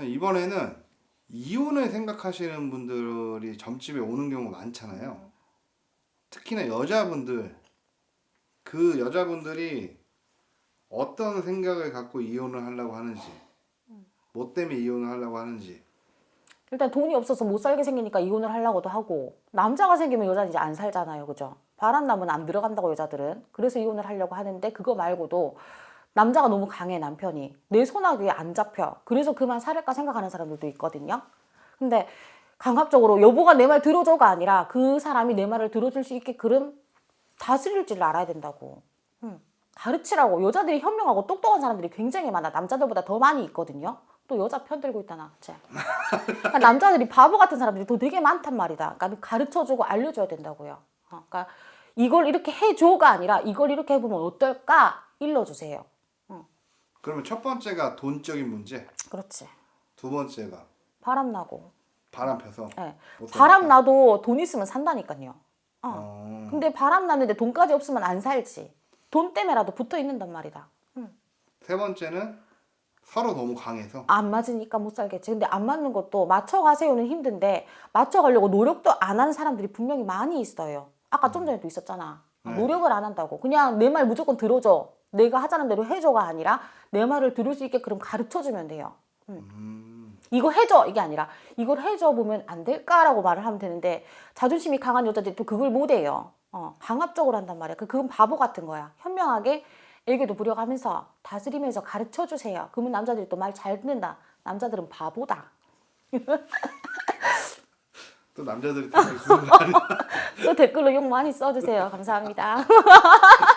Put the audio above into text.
이번에는 이혼을 생각하시는 분들이 점집에 오는 경우가 많잖아요. 특히나 여자분들 그 여자분들이 어떤 생각을 갖고 이혼을 하려고 하는지 뭐 때문에 이혼을 하려고 하는지 일단 돈이 없어서 못 살게 생기니까 이혼을 하려고도 하고 남자가 생기면 여자는 이제 안 살잖아요. 그죠? 바람나면 안 들어간다고 여자들은. 그래서 이혼을 하려고 하는데 그거 말고도 남자가 너무 강해 남편이. 내 손아귀에 안 잡혀. 그래서 그만 살을까 생각하는 사람들도 있거든요. 근데 강압적으로 여보가 내 말 들어줘가 아니라 그 사람이 내 말을 들어줄 수 있게 그런 다스릴 줄 알아야 된다고. 응. 가르치라고. 여자들이 현명하고 똑똑한 사람들이 굉장히 많아. 남자들보다 더 많이 있거든요. 또 여자 편 들고 있다나. 쟤. 그러니까 남자들이 바보 같은 사람들이 또 되게 많단 말이다. 그러니까 가르쳐주고 알려줘야 된다고요. 어, 그러니까 이걸 이렇게 해줘가 아니라 이걸 이렇게 해보면 어떨까 일러주세요. 그러면 첫 번째가 돈적인 문제 그렇지. 두 번째가 바람 나고. 바람 펴서 예. 못 바람. 나도 돈 있으면 산다니까요. 어. 어, 근데 바람 나는데 돈까지 없으면 안 살지. 돈 때문에라도 붙어 있는단 말이다. 세 번째는 서로 너무 강해서 안 맞으니까 못 살겠지. 근데 안 맞는 것도 맞춰 가세요는 힘든데 맞춰 가려고 노력도 안 하는 사람들이 분명히 많이 있어요. 아까 좀 전에도 있었잖아. 네. 노력을 안 한다고. 그냥 내 말 무조건 들어줘. 내가 하자는 대로 해줘가 아니라 내 말을 들을 수 있게 그럼 가르쳐주면 돼요. 음, 이거 해줘 이게 아니라 이걸 해줘 보면 안 될까라고 말을 하면 되는데 자존심이 강한 여자들이 또 그걸 못해요. 어, 강압적으로 한단 말이야. 그 그건 바보 같은 거야. 현명하게 애교도 부려가면서 다스리면서 가르쳐 주세요. 그러면 남자들이 또 말 잘 듣는다. 남자들은 바보다. 또 남자들이? 또 댓글로 욕 많이 써주세요. 감사합니다.